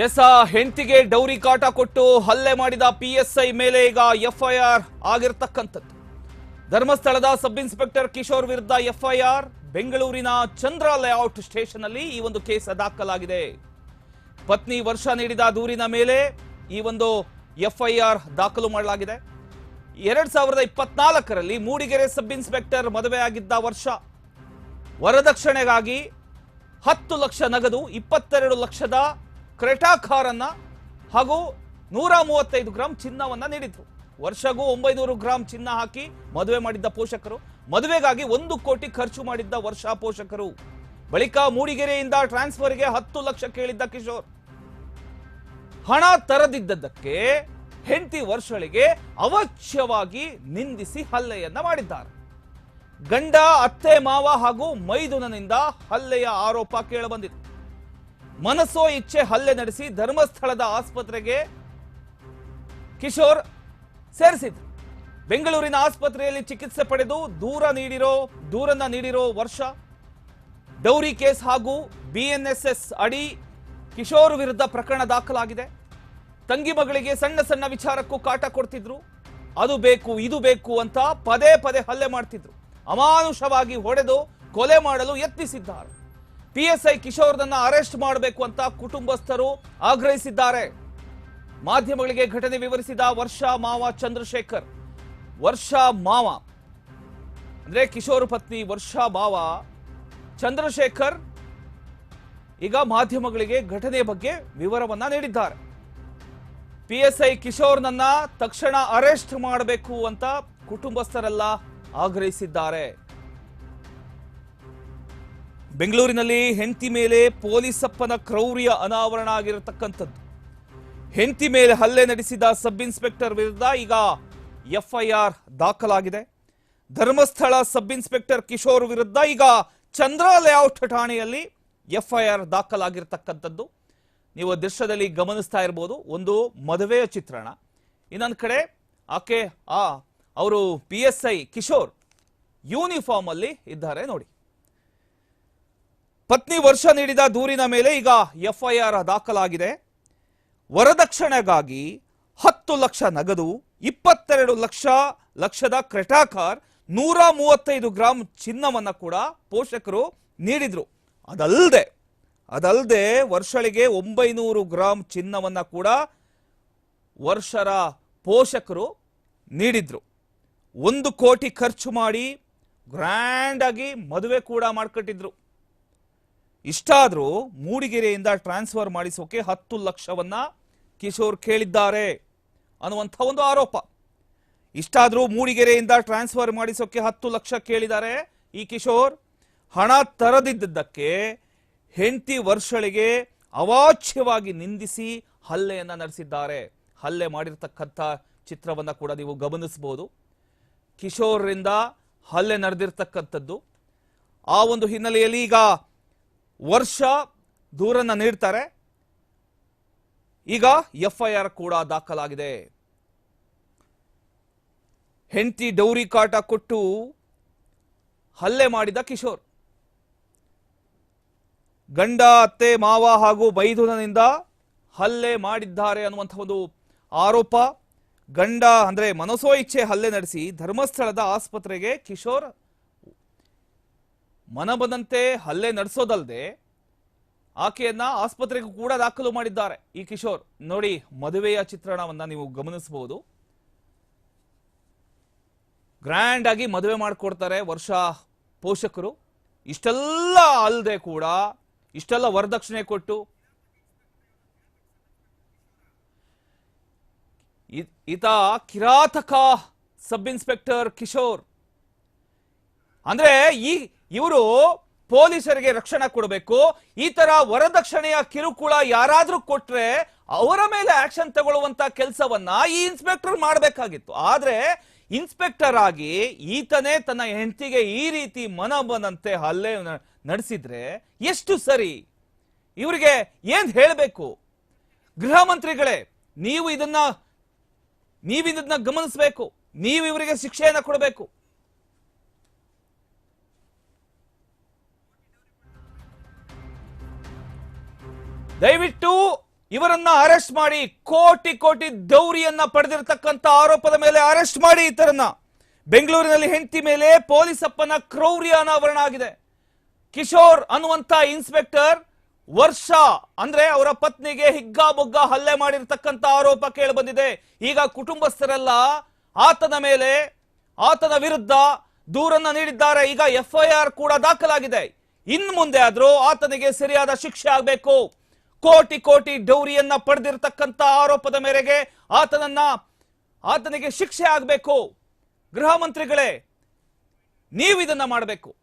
S ಹೆಂಡತಿಗೆ dowry ಕಾಟ ಕೊಟ್ಟು ಹಲ್ಲೆ ಮಾಡಿದ ಪಿಎಸ್ಐ ಮೇಲೆ ಈಗ ಎಫ್ಐಆರ್ ಆಗಿರ್ತಕ್ಕಂಥದ್ದು. ಧರ್ಮಸ್ಥಳದ ಸಬ್ ಇನ್ಸ್ಪೆಕ್ಟರ್ ಕಿಶೋರ್ ವಿರುದ್ಧ ಎಫ್ಐಆರ್ ಬೆಂಗಳೂರಿನ ಚಂದ್ರ ಲೇಔಟ್ ಸ್ಟೇಷನ್ ಅಲ್ಲಿ ಈ ಒಂದು ಕೇಸ್ ದಾಖಲಾಗಿದೆ. ಪತ್ನಿ ವರ್ಷ ನೀಡಿದ ದೂರಿನ ಮೇಲೆ ಈ ಒಂದು ಎಫ್ಐಆರ್ ದಾಖಲು ಮಾಡಲಾಗಿದೆ. ಎರಡ್ ಸಾವಿರದ ಇಪ್ಪತ್ನಾಲ್ಕರಲ್ಲಿ ಮೂಡಿಗೆರೆ ಸಬ್ ಇನ್ಸ್ಪೆಕ್ಟರ್ ಮದುವೆಯಾಗಿದ್ದ ವರ್ಷ. ವರದಕ್ಷಿಣೆಗಾಗಿ ಹತ್ತು ಲಕ್ಷ ನಗದು, ಇಪ್ಪತ್ತೆರಡು ಲಕ್ಷದ ಕ್ರೆಟಾ ಕಾರನ್ನು ಹಾಗೂ ನೂರ ಮೂವತ್ತೈದು ಗ್ರಾಂ ಚಿನ್ನವನ್ನ ನೀಡಿದ್ರು. ವರ್ಷಗೂ ಒಂಬೈನೂರು ಗ್ರಾಂ ಚಿನ್ನ ಹಾಕಿ ಮದುವೆ ಮಾಡಿದ್ದ ಪೋಷಕರು, ಮದುವೆಗಾಗಿ ಒಂದು ಕೋಟಿ ಖರ್ಚು ಮಾಡಿದ್ದ ವರ್ಷ ಪೋಷಕರು. ಬಳಿಕ ಮೂಡಿಗೆರೆಯಿಂದ ಟ್ರಾನ್ಸ್ಫರ್ಗೆ ಹತ್ತು ಲಕ್ಷ ಕೇಳಿದ್ದ ಕಿಶೋರ್. ಹಣ ತರದಿದ್ದದ್ದಕ್ಕೆ ಹೆಂಡತಿ ವರ್ಷಳಿಗೆ ಅವಶ್ಯವಾಗಿ ನಿಂದಿಸಿ ಹಲ್ಲೆಯನ್ನ ಮಾಡಿದ್ದಾರೆ. ಗಂಡ, ಅತ್ತೆ, ಮಾವ ಹಾಗೂ ಮೈದುನನಿಂದ ಹಲ್ಲೆಯ ಆರೋಪ ಕೇಳಬಂದಿದೆ. ಮನಸ್ಸೋ ಇಚ್ಛೆ ಹಲ್ಲೆ ನಡೆಸಿ ಧರ್ಮಸ್ಥಳದ ಆಸ್ಪತ್ರೆಗೆ ಕಿಶೋರ್ ಸೇರಿಸಿದ್ರು. ಬೆಂಗಳೂರಿನ ಆಸ್ಪತ್ರೆಯಲ್ಲಿ ಚಿಕಿತ್ಸೆ ಪಡೆದು ದೂರ ನೀಡಿರೋ, ದೂರನ್ನ ನೀಡಿರೋ ವರ್ಷ. ಡೌರಿ ಕೇಸ್ ಹಾಗೂ ಬಿಎನ್ಎಸ್ಎಸ್ ಅಡಿ ಕಿಶೋರ್ ವಿರುದ್ಧ ಪ್ರಕರಣ ದಾಖಲಾಗಿದೆ. ತಂಗಿ ಮಗಳಿಗೆ ಸಣ್ಣ ಸಣ್ಣ ವಿಚಾರಕ್ಕೂ ಕಾಟ ಕೊಡ್ತಿದ್ರು. ಅದು ಬೇಕು, ಇದು ಬೇಕು ಅಂತ ಪದೇ ಪದೇ ಹಲ್ಲೆ ಮಾಡ್ತಿದ್ರು. ಅಮಾನುಷವಾಗಿ ಹೊಡೆದು ಕೊಲೆ ಮಾಡಲು ಯತ್ನಿಸಿದ್ದಾರೆ. ಪಿಎಸ್ಐ ಕಿಶೋರ್ನನ್ನ ಅರೆಸ್ಟ್ ಮಾಡಬೇಕು ಅಂತ ಕುಟುಂಬಸ್ಥರು ಆಗ್ರಹಿಸಿದ್ದಾರೆ. ಮಾಧ್ಯಮಗಳಿಗೆ ಘಟನೆ ವಿವರಿಸಿದ ವರ್ಷ ಮಾವ ಚಂದ್ರಶೇಖರ್. ವರ್ಷ ಮಾವ, ಅಂದ್ರೆ ಕಿಶೋರ್ ಪತ್ನಿ ವರ್ಷ ಮಾವ ಚಂದ್ರಶೇಖರ್ ಈಗ ಮಾಧ್ಯಮಗಳಿಗೆ ಘಟನೆ ಬಗ್ಗೆ ವಿವರವನ್ನ ನೀಡಿದ್ದಾರೆ. ಪಿಎಸ್ಐ ಕಿಶೋರ್ನನ್ನ ತಕ್ಷಣ ಅರೆಸ್ಟ್ ಮಾಡಬೇಕು ಅಂತ ಕುಟುಂಬಸ್ಥರೆಲ್ಲ ಆಗ್ರಹಿಸಿದ್ದಾರೆ. ಬೆಂಗಳೂರಿನಲ್ಲಿ ಹೆಂಡತಿ ಮೇಲೆ ಪೊಲೀಸಪ್ಪನ ಕ್ರೌರ್ಯ ಅನಾವರಣ ಆಗಿರತಕ್ಕಂಥದ್ದು. ಹೆಂಡತಿ ಮೇಲೆ ಹಲ್ಲೆ ನಡೆಸಿದ ಸಬ್ ಇನ್ಸ್ಪೆಕ್ಟರ್ ವಿರುದ್ಧ ಈಗ ಎಫ್ಐಆರ್ ದಾಖಲಾಗಿದೆ. ಧರ್ಮಸ್ಥಳ ಸಬ್ ಇನ್ಸ್ಪೆಕ್ಟರ್ ಕಿಶೋರ್ ವಿರುದ್ಧ ಈಗ ಚಂದ್ರ ಲೇಔಟ್ ಠಾಣೆಯಲ್ಲಿ ಎಫ್ಐಆರ್ ದಾಖಲಾಗಿರ್ತಕ್ಕಂಥದ್ದು. ನೀವು ದೃಶ್ಯದಲ್ಲಿ ಗಮನಿಸ್ತಾ ಇರ್ಬೋದು, ಒಂದು ಮದುವೆಯ ಚಿತ್ರಣ. ಇನ್ನೊಂದು ಕಡೆ ಆಕೆ, ಆ, ಅವರು P S I Kishore uniform ಅಲ್ಲಿ ಇದ್ದಾರೆ ನೋಡಿ. ಪತ್ನಿ ವರ್ಷ ನೀಡಿದ ದೂರಿನ ಮೇಲೆ ಈಗ ಎಫ್ಐಆರ್ ದಾಖಲಾಗಿದೆ. ವರದಕ್ಷಿಣೆಗಾಗಿ ಹತ್ತು ಲಕ್ಷ ನಗದು, ಇಪ್ಪತ್ತೆರಡು ಲಕ್ಷ ಲಕ್ಷದ ಕ್ರೆಟಾಕಾರ್, ನೂರ ಮೂವತ್ತೈದು ಗ್ರಾಂ ಚಿನ್ನವನ್ನ ಕೂಡ ಪೋಷಕರು ನೀಡಿದ್ರು. ಅದಲ್ಲದೆ ಅದಲ್ಲದೆ ವರ್ಷಳಿಗೆ ಒಂಬೈನೂರು ಗ್ರಾಂ ಚಿನ್ನವನ್ನ ಕೂಡ ವರ್ಷರ ಪೋಷಕರು ನೀಡಿದ್ರು. ಒಂದು ಕೋಟಿ ಖರ್ಚು ಮಾಡಿ ಗ್ರ್ಯಾಂಡ್ ಆಗಿ ಮದುವೆ ಕೂಡ ಮಾಡ್ಕೊಟ್ಟಿದ್ರು. ಇಷ್ಟಾದ್ರೂ ಮೂಡಿಗೆರೆಯಿಂದ ಟ್ರಾನ್ಸ್ಫರ್ ಮಾಡಿಸೋಕೆ ಹತ್ತು ಲಕ್ಷವನ್ನ ಕಿಶೋರ್ ಕೇಳಿದ್ದಾರೆ ಅನ್ನುವಂಥ ಒಂದು ಆರೋಪ. ಇಷ್ಟಾದರೂ ಮೂಡಿಗೆರೆಯಿಂದ ಟ್ರಾನ್ಸ್ಫರ್ ಮಾಡಿಸೋಕೆ ಹತ್ತು ಲಕ್ಷ ಕೇಳಿದ್ದಾರೆ ಈ ಕಿಶೋರ್. ಹಣ ತರದಿದ್ದಕ್ಕೆ ಹೆಂಡತಿ ವರ್ಷಳಿಗೆ ಅವಾಚ್ಯವಾಗಿ ನಿಂದಿಸಿ ಹಲ್ಲೆಯನ್ನ ನಡೆಸಿದ್ದಾರೆ. ಹಲ್ಲೆ ಮಾಡಿರ್ತಕ್ಕಂಥ ಚಿತ್ರವನ್ನ ಕೂಡ ನೀವು ಗಮನಿಸಬಹುದು ಕಿಶೋರ್ರಿಂದ ಹಲ್ಲೆ ನಡೆದಿರ್ತಕ್ಕಂಥದ್ದು. ಆ ಒಂದು ಹಿನ್ನೆಲೆಯಲ್ಲಿ ಈಗ ವರ್ಷ ದೂರನ್ನ ನೀಡ್ತಾರೆ. ಈಗ ಎಫ್ಐಆರ್ ಕೂಡ ದಾಖಲಾಗಿದೆ. ಹೆಂಡತಿ ಡೌರಿ ಕಾಟ ಕೊಟ್ಟು ಹಲ್ಲೆ ಮಾಡಿದ ಕಿಶೋರ್. ಗಂಡ, ಅತ್ತೆ, ಮಾವ ಹಾಗೂ ಮೈದುನನಿಂದ ಹಲ್ಲೆ ಮಾಡಿದ್ದಾರೆ ಅನ್ನುವಂಥ ಒಂದು ಆರೋಪ. ಗಂಡ ಅಂದ್ರೆ ಮನಸೋ ಇಚ್ಛೆ ಹಲ್ಲೆ ನಡೆಸಿ ಧರ್ಮಸ್ಥಳದ ಆಸ್ಪತ್ರೆಗೆ ಕಿಶೋರ್ ಮನ ಬಂದಂತೆ ಹಲ್ಲೆ ನಡೆಸೋದಲ್ಲದೆ ಆಕೆಯನ್ನ ಆಸ್ಪತ್ರೆಗೂ ಕೂಡ ದಾಖಲು ಮಾಡಿದ್ದಾರೆ. ಈ ಕಿಶೋರ್, ನೋಡಿ ಮದುವೆಯ ಚಿತ್ರಣವನ್ನ ನೀವು ಗಮನಿಸಬಹುದು. ಗ್ರ್ಯಾಂಡ್ ಆಗಿ ಮದುವೆ ಮಾಡಿಕೊಡ್ತಾರೆ ವರ್ಷ ಪೋಷಕರು. ಇಷ್ಟೆಲ್ಲ ಅಲ್ಲದೆ ಕೂಡ ಇಷ್ಟೆಲ್ಲ ವರದಕ್ಷಿಣೆ ಕೊಟ್ಟು ಈತ ಕಿರಾತಕ ಸಬ್ ಇನ್ಸ್ಪೆಕ್ಟರ್ ಕಿಶೋರ್. ಅಂದ್ರೆ ಈ ಇವರು ಪೊಲೀಸರಿಗೆ ರಕ್ಷಣೆ ಕೊಡಬೇಕು. ಈ ತರ ವರದಕ್ಷಿಣೆಯ ಕಿರುಕುಳ ಯಾರಾದ್ರೂ ಕೊಟ್ರೆ ಅವರ ಮೇಲೆ ಆಕ್ಷನ್ ತಗೊಳ್ಳುವಂತ ಕೆಲಸವನ್ನ ಈ ಇನ್ಸ್ಪೆಕ್ಟರ್ ಮಾಡಬೇಕಾಗಿತ್ತು. ಆದ್ರೆ ಇನ್ಸ್ಪೆಕ್ಟರ್ ಆಗಿ ಈತನೇ ತನ್ನ ಹೆಂಡತಿಗೆ ಈ ರೀತಿ ಮನ ಬಂದಂತೆ ಹಲ್ಲೆ ನಡೆಸಿದ್ರೆ ಎಷ್ಟು ಸರಿ? ಇವರಿಗೆ ಏನ್ ಹೇಳಬೇಕು? ಗೃಹ ಮಂತ್ರಿಗಳೇ, ನೀವು ಇದನ್ನ ನೀವು ಇದನ್ನ ಗಮನಿಸಬೇಕು. ನೀವು ಇವರಿಗೆ ಶಿಕ್ಷೆಯನ್ನ ಕೊಡಬೇಕು. ದಯವಿಟ್ಟು ಇವರನ್ನ ಅರೆಸ್ಟ್ ಮಾಡಿ, ಕೋಟಿ ಕೋಟಿ ದೌರಿಯನ್ನ ಪಡೆದಿರತಕ್ಕಂತ ಆರೋಪದ ಮೇಲೆ ಅರೆಸ್ಟ್ ಮಾಡಿ ಈತರನ್ನ. ಬೆಂಗಳೂರಿನಲ್ಲಿ ಹೆಂಡತಿ ಮೇಲೆ ಪೊಲೀಸಪ್ಪನ ಕ್ರೌರ್ಯ ಅನಾವರಣ ಆಗಿದೆ. ಕಿಶೋರ್ ಅನ್ನುವಂತ ಇನ್ಸ್ಪೆಕ್ಟರ್ ವರ್ಷ, ಅಂದ್ರೆ ಅವರ ಪತ್ನಿಗೆ ಹಿಗ್ಗಾಬುಗ್ಗ ಹಲ್ಲೆ ಮಾಡಿರತಕ್ಕಂತ ಆರೋಪ ಕೇಳಿ ಬಂದಿದೆ ಈಗ ಕುಟುಂಬಸ್ಥರೆಲ್ಲ ಆತನ ಮೇಲೆ, ಆತನ ವಿರುದ್ಧ ದೂರನ್ನ ನೀಡಿದ್ದಾರೆ. ಈಗ ಎಫ್ಐಆರ್ ಕೂಡ ದಾಖಲಾಗಿದೆ. ಇನ್ ಮುಂದೆ ಆದ್ರೂ ಆತನಿಗೆ ಸರಿಯಾದ ಶಿಕ್ಷೆ ಆಗಬೇಕು. ಕೋಟಿ ಕೋಟಿ ಡೌರಿಯನ್ನ ಪಡೆದಿರತಕ್ಕಂತ ಆರೋಪದ ಮೇರೆಗೆ ಆತನನ್ನ, ಆತನಿಗೆ ಶಿಕ್ಷೆ ಆಗಬೇಕು. ಗೃಹ ಮಂತ್ರಿಗಳೇ ನೀವು ಇದನ್ನ ಮಾಡಬೇಕು.